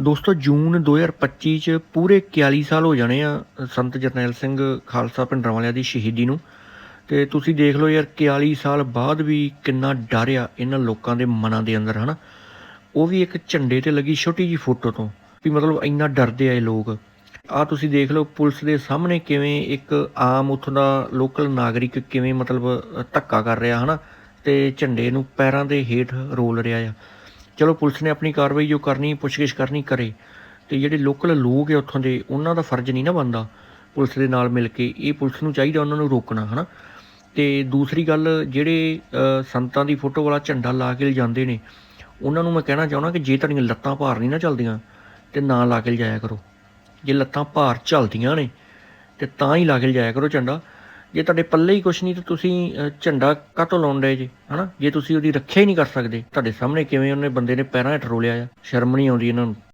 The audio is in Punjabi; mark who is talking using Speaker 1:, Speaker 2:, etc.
Speaker 1: ਦੋਸਤੋ, ਜੂਨ 2025 ਚ ਪੂਰੇ 41 ਸਾਲ ਹੋ ਜਾਣੇ ਆ ਸੰਤ ਜਰਨੈਲ ਸਿੰਘ ਖਾਲਸਾ ਭਿੰਡਰਾਂ ਵਾਲਿਆਂ ਦੀ ਸ਼ਹੀਦੀ ਨੂੰ। ਤੇ ਤੁਸੀਂ ਦੇਖ ਲਓ ਯਾਰ 41 ਸਾਲ ਬਾਅਦ ਵੀ ਕਿੰਨਾ ਡਰ ਆ ਇਹਨਾਂ ਲੋਕਾਂ ਦੇ ਮਨਾਂ ਦੇ ਅੰਦਰ, ਹਨਾ? ਉਹ ਵੀ ਇੱਕ ਝੰਡੇ ਤੇ ਲੱਗੀ ਛੋਟੀ ਜੀ ਫੋਟੋ ਤੋਂ, ਵੀ ਮਤਲਬ ਇੰਨਾ ਡਰਦੇ ਆ ਇਹ ਲੋਕ। ਆ ਤੁਸੀਂ ਦੇਖ ਲਓ, ਪੁਲਿਸ ਦੇ ਸਾਹਮਣੇ ਕਿਵੇਂ ਇੱਕ ਆਮ ਉੱਥੋਂ ਦਾ ਲੋਕਲ ਨਾਗਰਿਕ ਕਿਵੇਂ ਮਤਲਬ ਧੱਕਾ ਕਰ ਰਿਹਾ, ਹਨਾ? ਤੇ ਝੰਡੇ ਨੂੰ ਪੈਰਾਂ ਦੇ ਹੇਠ ਰੋਲ ਰਿਹਾ ਆ। ਚਲੋ ਪੁਲਿਸ ਨੇ ਆਪਣੀ ਕਾਰਵਾਈ ਜੋ ਕਰਨੀ, ਪੁੱਛਗਿੱਛ ਕਰਨੀ ਕਰੇ। ਤੇ ਜਿਹੜੇ ਲੋਕਲ ਲੋਕ ਆ ਉੱਥੋਂ ਦੇ, ਉਹਨਾਂ ਦਾ ਫਰਜ਼ ਨਹੀਂ ਨਾ ਬਣਦਾ ਪੁਲਿਸ ਦੇ ਨਾਲ ਮਿਲ ਕੇ। ਇਹ ਪੁਲਿਸ ਨੂੰ ਚਾਹੀਦਾ ਉਹਨਾਂ ਨੂੰ ਰੋਕਣਾ, ਹਨਾ? ਤੇ ਦੂਸਰੀ ਗੱਲ, ਜਿਹੜੇ ਸੰਤਾਂ ਦੀ ਫੋਟੋ ਵਾਲਾ ਝੰਡਾ ਲਾ ਕੇ ਜਾਂਦੇ ਨੇ, ਉਹਨਾਂ ਨੂੰ ਮੈਂ ਕਹਿਣਾ ਚਾਹੁੰਦਾ ਕਿ ਜੇ ਤੁਹਾਡੀਆਂ ਲੱਤਾਂ ਭਾਰ ਨਹੀਂ ਨਾ ਚੱਲਦੀਆਂ, ਤੇ ਨਾ ਲਾ ਕੇ ਲਿਜਾਇਆ ਕਰੋ। ਜੇ ਲੱਤਾਂ ਭਾਰ ਚੱਲਦੀਆਂ ਨੇ, ਤੇ ਤਾਂ ਹੀ ਲਾ ਕੇ ਲਿਜਾਇਆ ਕਰੋ ਝੰਡਾ। ਜੇ ਤੁਹਾਡੇ ਪੱਲੇ ਹੀ ਕੁਛ ਨਹੀਂ ਤੇ ਤੁਸੀਂ ਝੰਡਾ ਕਾਹਤੋਂ ਲਾਉਣ ਡਏ ਜੇ, ਹਨਾ? ਜੇ ਤੁਸੀਂ ਉਹਦੀ ਰੱਖਿਆ ਹੀ ਨਹੀਂ ਕਰ ਸਕਦੇ, ਤੁਹਾਡੇ ਸਾਹਮਣੇ ਕਿਵੇਂ ਉਹਨੇ ਬੰਦੇ ਨੇ ਪੈਰਾਂ ਹੇਠ ਰੋਲਿਆ ਆ, ਸ਼ਰਮ ਨਹੀਂ ਆਉਂਦੀ ਇਹਨਾਂ ਨੂੰ।